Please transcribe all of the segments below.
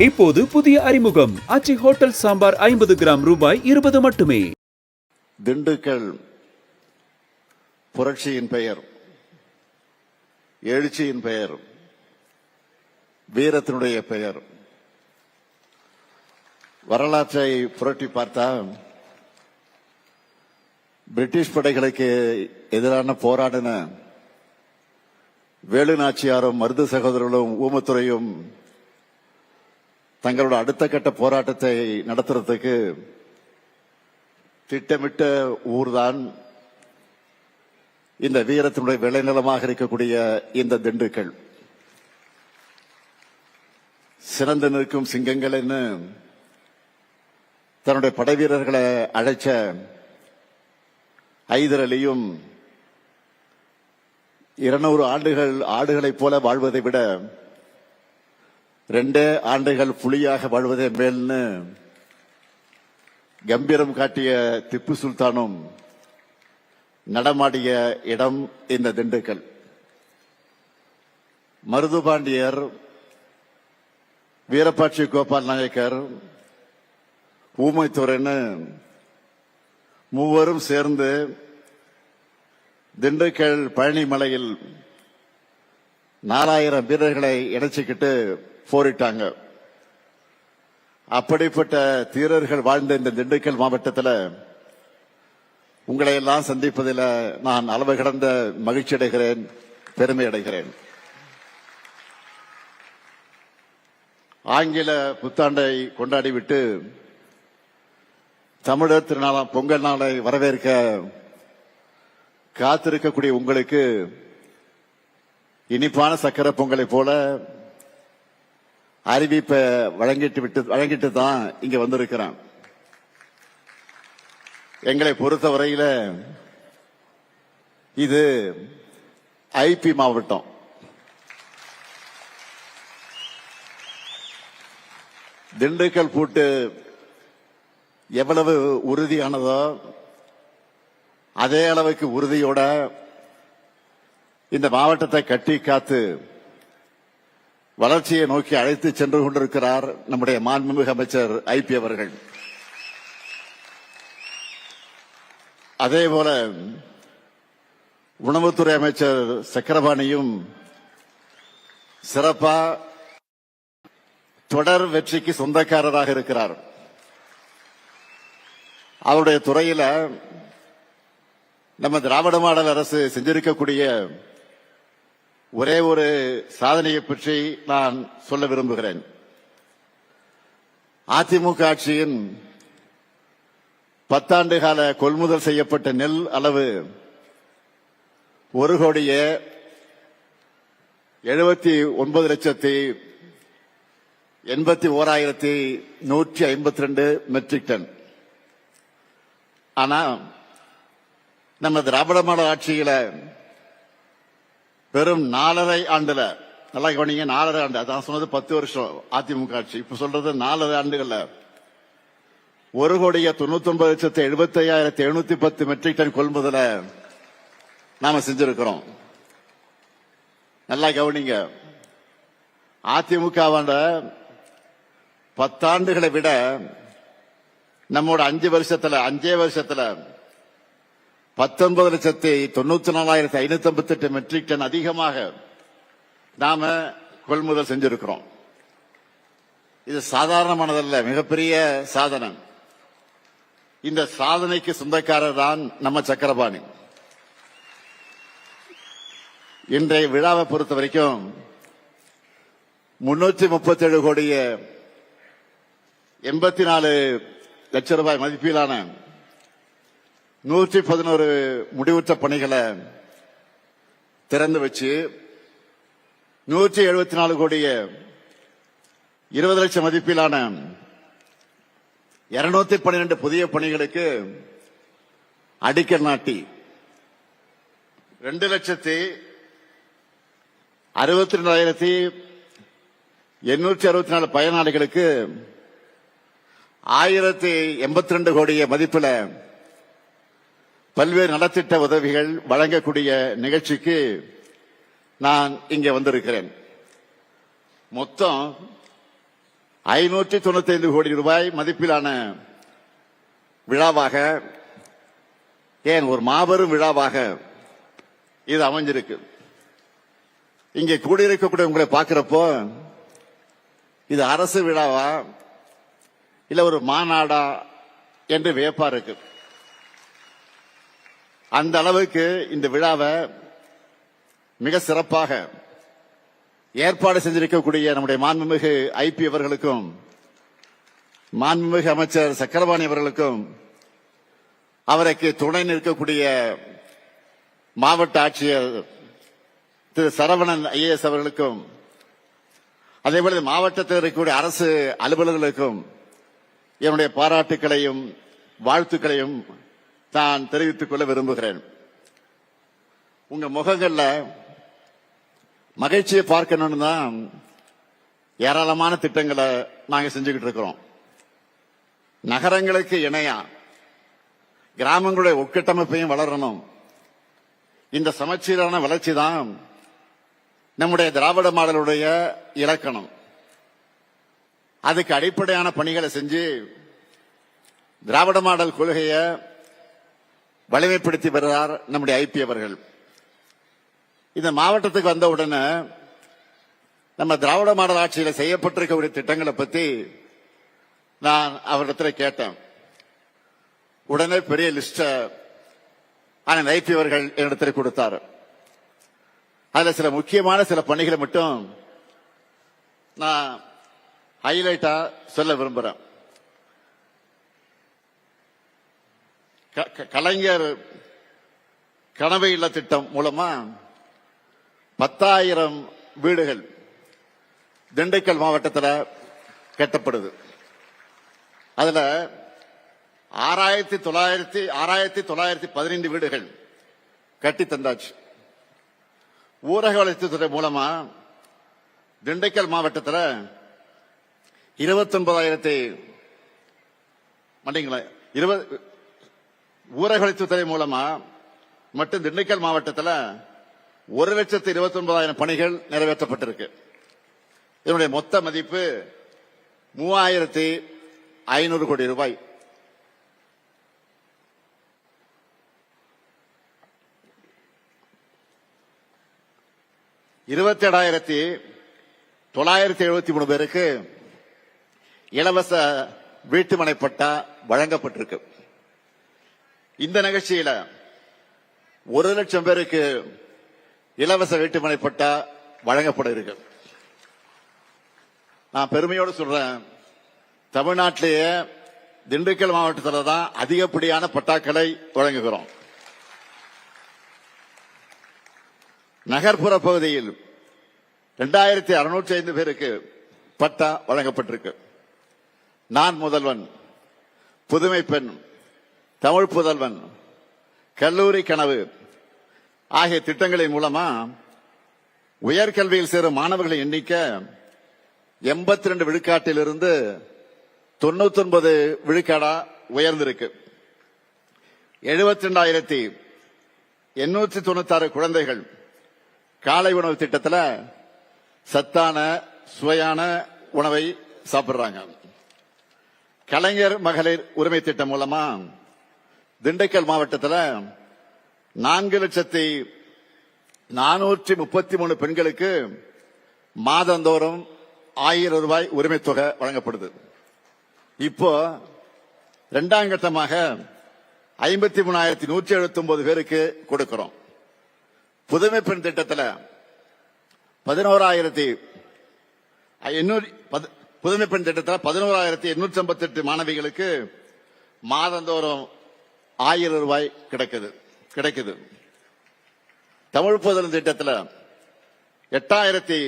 இப்போது புதிய அறிமுகம். அச்சி ஹோட்டல் சாம்பார் ஐம்பது கிராம் ரூபாய் இருபது மட்டுமே. திண்டுக்கல் புரட்சியின் பெயர். எழுச்சியின் பெயர். வீரத்தினுடைய பெயர். வரலாற்றை புரட்டி பார்த்தா பிரிட்டிஷ் படைகளுக்கு எதிரான போராடின வேலு நாச்சியாரும் மருது சகோதரர்களும் ஊமத்துறையும் தங்களோட அடுத்த கட்ட போராட்டத்தை நடத்துறதுக்கு திட்டமிட்ட ஊர்தான் இந்த வீரத்தினுடைய விளைநிலமாக இருக்கக்கூடிய இந்த திண்டுக்கல். சிறந்து நிற்கும் சிங்கங்கள் என்ன தன்னுடைய படை வீரர்களை அழைச்ச ஐதர் அலியும் இருநூறு ஆண்டுகள் ஆடுகளைப் போல வாழ்வதை விட ரெண்டே ஆண்டுகள் புலியாக வாழ்வதே மேல்னு கம்பீரம் காட்டிய திப்பு சுல்தானும் நடமாடிய இடம் இந்த திண்டுக்கல். மருதுபாண்டியர் வீரபாட்சி கோபால் நாயக்கர் ஊமைத்துறைன்னு மூவரும் சேர்ந்து திண்டுக்கல் பழனிமலையில் நாலாயிரம் வீரர்களை இணைச்சிக்கிட்டு போரிட்டாங்க. அப்படிப்பட்ட தீரர்கள் வாழ்ந்த இந்த திண்டுக்கல் மாவட்டத்தில் உங்களை எல்லாம் சந்திப்பதில் நான் அளவு கடந்த மகிழ்ச்சி அடைகிறேன் பெருமை அடைகிறேன். ஆங்கில புத்தாண்டை கொண்டாடிவிட்டு தமிழர் திருநாளாம் பொங்கல் நாளை வரவேற்க காத்திருக்கக்கூடிய உங்களுக்கு இனிப்பான சக்கரை பொங்கலை போல அறிவிப்பை வழங்கிட்டு விட்டு வழங்கிட்டு தான் இங்க வந்திருக்கிறேன். எங்களை பொறுத்தவரையில இது ஐபி மாவட்டம். திண்டுக்கல் பூட்டு எவ்வளவு உறுதியானதோ அதே அளவுக்கு உறுதியோட இந்த மாவட்டத்தை கட்டி காத்து வளர்ச்சியை நோக்கி அழைத்து சென்று கொண்டிருக்கிறார் நம்முடைய மாண்புமிகு அமைச்சர் ஐபி அவர்கள். அதே போல உணவுத்துறை அமைச்சர் சக்கரபாணியும் சிறப்பா தொடர் வெற்றிக்கு சொந்தக்காரராக இருக்கிறார். அவருடைய துறையில நம்ம திராவிட மாடல் அரசு செஞ்சிருக்கக்கூடிய ஒரே ஒரு சாதனையை பற்றி நான் சொல்ல விரும்புகிறேன். அதிமுக ஆட்சியின் பத்தாண்டு கால கொள்முதல் செய்யப்பட்ட நெல் அளவு ஒரு கோடியே எழுபத்தி ஒன்பது லட்சத்தி எண்பத்தி ஓராயிரத்தி நூற்றி ஐம்பத்தி ரெண்டு மெட்ரிக் டன் ஆனா நம்ம திராவிட மாடல் ஆட்சியில வெறும் நாலரை ஆண்டுல நல்லா கவனிங்க நாலரை ஆண்டு. அதான் சொன்னது பத்து வருஷம் அதிமுக ஆட்சி. இப்ப சொல்றது நாலரை ஆண்டுகள்ல. ஒரு கோடிய தொண்ணூத்தி ஒன்பது லட்சத்தி எழுபத்தி ஐயாயிரத்தி எழுநூத்தி பத்து மெட்ரிக் டன் கொள்முதல நாம செஞ்சிருக்கிறோம். நல்லா கவனிங்க. அதிமுகவாண்ட பத்தாண்டுகளை விட நம்மோட அஞ்சு வருஷத்துல அஞ்சே வருஷத்துல பத்தொன்பது லட்சத்தி தொண்ணூத்தி நாலாயிரத்தி ஐநூத்தி ஐம்பத்தி எட்டு மெட்ரிக் டன் அதிகமாக நாம கொள்முதல் செஞ்சிருக்கிறோம். இது சாதாரணமானதல்ல மிகப்பெரிய சாதனை இந்த சாதனைக்கு சொந்தக்காரர் தான் நம்ம சக்கரபாணி. இன்றைய விழாவை பொறுத்த வரைக்கும் முன்னூத்தி முப்பத்தி ஏழு கோடிய எண்பத்தி நாலு லட்சம் ரூபாய் மதிப்பிலான நூற்றி பதினோரு முடிவுற்ற பணிகளை திறந்து வச்சு நூற்றி எழுபத்தி நாலு கோடிய இருபது லட்சம் மதிப்பிலான இருநூத்தி பன்னிரண்டு புதிய பணிகளுக்கு அடிக்கல் நாட்டி ரெண்டு லட்சத்தி அறுபத்தி ரெண்டாயிரத்தி எண்ணூற்றி அறுபத்தி நாலு பயனாளிகளுக்கு ஆயிரத்தி எண்பத்தி ரெண்டு கோடிய மதிப்பில் பல்வேறு நலத்திட்ட உதவிகள் வழங்கக்கூடிய நிகழ்ச்சிக்கு நான் இங்கே வந்திருக்கிறேன். மொத்தம் ஐநூற்றி தொண்ணூத்தி ஐந்து கோடி ரூபாய் மதிப்பிலான விழாவாக ஏன் ஒரு மாபெரும் விழாவாக இது அமைஞ்சிருக்கு. இங்கே கூடியிருக்கக்கூடிய உங்களை பார்க்கிறப்போ இது அரசு விழாவா இல்ல ஒரு மாநாடா என்று வியப்பா இருக்கு. அந்த அளவுக்கு இந்த விழாவை மிக சிறப்பாக ஏற்பாடு செஞ்சிருக்கக்கூடிய நம்முடைய மாண்புமிகு ஐபி அவர்களுக்கும் மாண்புமிகு அமைச்சர் சக்கரபாணி அவர்களுக்கும் அவருக்கு துணை நிற்கக்கூடிய மாவட்ட ஆட்சியர் திரு சரவணன் ஐஏஎஸ் அவர்களுக்கும் அதேபோல மாவட்டத்தில் இருக்கக்கூடிய அரசு அலுவலர்களுக்கும் என்னுடைய பாராட்டுக்களையும் வாழ்த்துக்களையும் நான் தெரிவித்துக் கொள்ள விரும்புகிறேன். உங்க முகங்கள்ல மகிழ்ச்சியை பார்க்கணும்னு தான் ஏராளமான திட்டங்களை நாங்க செஞ்சுக்கிட்டு இருக்கிறோம். நகரங்களுக்கு இணையா கிராமங்களுடைய உட்கட்டமைப்பையும் வளரணும். இந்த சமச்சீரான வளர்ச்சி தான் நம்முடைய திராவிட மாடலுடைய இலக்கணம். அதுக்கு அடிப்படையான பணிகளை செஞ்சு திராவிட மாடல் கொள்கையை வலிமைப்படுத்தி வருகிறார் நம்முடைய ஐபி அவர்கள். இந்த மாவட்டத்துக்கு வந்த உடனே நம்ம திராவிட மாடல் ஆட்சியில் செய்யப்பட்டிருக்கக்கூடிய திட்டங்களை பத்தி நான் அவரிடத்துல கேட்டேன். உடனே பெரிய லிஸ்ட ஆனந்த் ஐபி அவர்கள் என்னிடத்தில் கொடுத்தார். அதுல சில முக்கியமான சில பணிகளை மட்டும் நான் ஹைலைட்டா சொல்ல விரும்புறேன். கலைஞர் கனவு இல்ல திட்டம் மூலமா பத்தாயிரம் வீடுகள் திண்டுக்கல் மாவட்டத்தில் கட்டப்படுது. அதுல ஆறாயிரத்தி தொள்ளாயிரத்தி ஆறாயிரத்தி தொள்ளாயிரத்தி பதினைந்து வீடுகள் கட்டி தந்தாச்சு. ஊரக வளர்ச்சித்துறை மூலமா திண்டுக்கல் மாவட்டத்தில் இருபத்தி ஒன்பதாயிரத்தி மண்டிங்களா இருபது ஊரக வளர்ச்சித்துறை மூலமா மட்டும் திண்டுக்கல் மாவட்டத்தில் ஒரு லட்சத்து இருபத்தி ஒன்பதாயிரம் பணிகள் நிறைவேற்றப்பட்டிருக்கு. இதனுடைய மொத்த மதிப்பு மூவாயிரத்தி ஐநூறு கோடி ரூபாய். இருபத்தி ஏழாயிரத்தி தொள்ளாயிரத்தி எழுபத்தி மூணு பேருக்கு இலவச வீட்டுமனை பட்டா வழங்கப்பட்டிருக்கு. இந்த நிகழ்ச்சியில ஒரு லட்சம் பேருக்கு இலவச வீட்டுமனை பட்டா வழங்கப்பட இருக்கு நான் பெருமையோடு சொல்றேன் தமிழ்நாட்டிலேயே திண்டுக்கல் மாவட்டத்தில் தான் அதிகப்படியான பட்டாக்களை வழங்குகிறோம். நகர்ப்புற பகுதியில் இரண்டாயிரத்தி அறுநூற்றி ஐந்து பேருக்கு பட்டா வழங்கப்பட்டிருக்கு. நான் முதல்வன் புதுமை பெண் தமிழ் புதல்வன் கல்லூரி கனவு ஆகிய திட்டங்களின் மூலமா உயர்கல்வியில் சேரும் மாணவர்களின் எண்ணிக்கை எண்பத்தி ரெண்டு விழுக்காட்டிலிருந்து தொண்ணூத்தி ஒன்பது விழுக்காடா உயர்ந்திருக்கு. எழுபத்தி ரெண்டாயிரத்தி எண்ணூற்றி தொண்ணூத்தி ஆறு குழந்தைகள் காலை உணவு திட்டத்தில் சத்தான சுவையான உணவை சாப்பிடுறாங்க. கலைஞர் மகளிர் உரிமை திட்டம் மூலமா திண்டுக்கல் மாவட்டத்தில் நான்கு லட்சத்தி நானூற்றி முப்பத்தி மூணு பெண்களுக்கு மாதந்தோறும் ஆயிரம் ரூபாய் உரிமை தொகை வழங்கப்படுது. இப்போ இரண்டாம் கட்டமாக ஐம்பத்தி மூணாயிரத்தி நூற்றி எழுபத்தி ஒன்பது பேருக்கு கொடுக்கிறோம். புதுமை பெண் திட்டத்தில் பதினோராயிரத்தி எண்ணூறு பது- புதுமை பெண் திட்டத்தில் பதினோராயிரத்தி எண்ணூற்றி ஐம்பத்தி எட்டு மாணவிகளுக்கு மாதந்தோறும் ஆயிரம் ரூபாய் கிடைக்குது. கிடைக்குது. தமிழ் புதல் திட்டத்தில் எட்டாயிரத்தி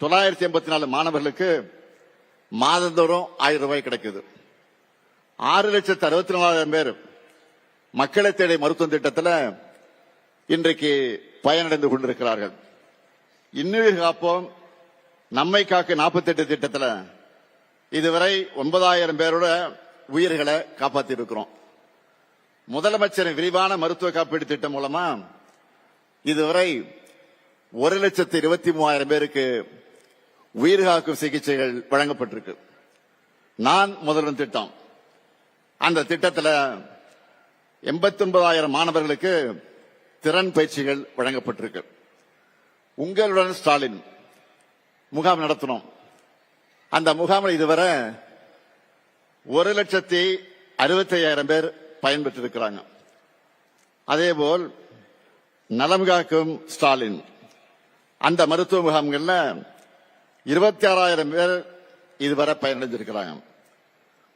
தொள்ளாயிரத்தி எண்பத்தி நாலு மாணவர்களுக்கு மாதந்தோறும் ஆயிரம் ரூபாய் கிடைக்குது. ஆறு லட்சத்து அறுபத்தி நாலாயிரம் பேர் மக்களை தேடி மருத்துவ திட்டத்தில் இன்றைக்கு பயனடைந்து கொண்டிருக்கிறார்கள். இன்னுயிர் காப்போம். நம்மை காக்க 48 திட்டத்தில் இதுவரை ஒன்பதாயிரம் பேரோட உயிர்களை காப்பாற்றி இருக்கிறோம் முதலமைச்சரின் விரிவான மருத்துவ காப்பீடு திட்டம் மூலமா இதுவரை ஒரு லட்சத்து இருபத்தி மூவாயிரம் பேருக்கு உயிர் காக்கும் சிகிச்சைகள் வழங்கப்பட்டிருக்கு. நான் முதல்வன் திட்டம். அந்த திட்டத்தில் எண்பத்தி ஒன்பதாயிரம் மாணவர்களுக்கு திறன் பயிற்சிகள் வழங்கப்பட்டிருக்கு. உங்களுடன் ஸ்டாலின் முகாம் நடத்தினோம். அந்த முகாமில் இதுவரை ஒரு லட்சத்தி அறுபத்தி ஐயாயிரம் பேர் பயன்பெற்றிருக்கிறாங்க. அதேபோல் நலம் காக்கும் ஸ்டாலின். அந்த மருத்துவ முகாம்கள்ல இருபத்தி ஆறாயிரம் பேர் இதுவரை பயனடைஞ்சிருக்கிறாங்க.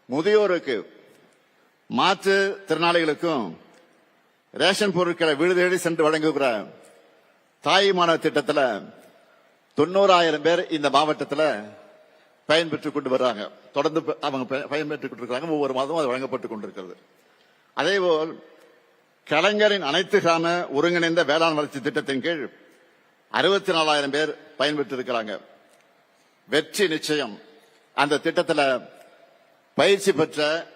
முதியோருக்கு மாற்று திறனாளிகளுக்கும் ரேஷன் பொருட்களை வீடு தேடி சென்று வழங்குகிற தாயுமான திட்டத்தில் தொண்ணூறாயிரம் பேர் இந்த மாவட்டத்தில் பயன்பெற்றுக் கொண்டு வர்றாங்க. தொடர்ந்து அவங்க ப- பயன்பெற்றுக் கொண்டிருக்கிறாங்க. ஒவ்வொரு மாதமும் அது வழங்கப்பட்டுக் கொண்டிருக்கிறது. அதேபோல் கலைஞரின் அனைத்து கிராம ஒருங்கிணைந்த வேளாண் வளர்ச்சி திட்டத்தின் கீழ் அறுபத்தி நாலாயிரம் பேர் பயன்பெற்றிருக்கிறாங்க. வெற்றி நிச்சயம். அந்த திட்டத்தில் பயிற்சி பெற்ற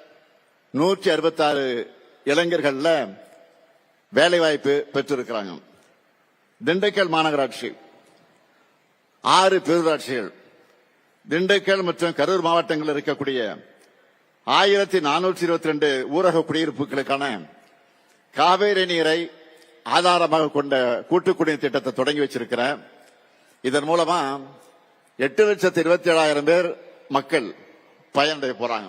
நூற்றி அறுபத்தாறு இளைஞர்கள்ல வேலைவாய்ப்பு பெற்றிருக்கிறாங்க. திண்டுக்கல் மாநகராட்சி ஆறு பேரூராட்சிகள். திண்டுக்கல் மற்றும் கரூர் மாவட்டங்களில் இருக்கக்கூடிய ஆயிரத்தி நானூற்றி இருபத்தி ரெண்டு ஊரக குடியிருப்புகளுக்கான காவேரி நீரை ஆதாரமாக கொண்ட கூட்டு குடிநீர் திட்டத்தை தொடங்கி வச்சிருக்கிறேன் இதன் மூலமா எட்டு லட்சத்தி இருபத்தி ஏழாயிரம் பேர் மக்கள் பயனடைய போறாங்க.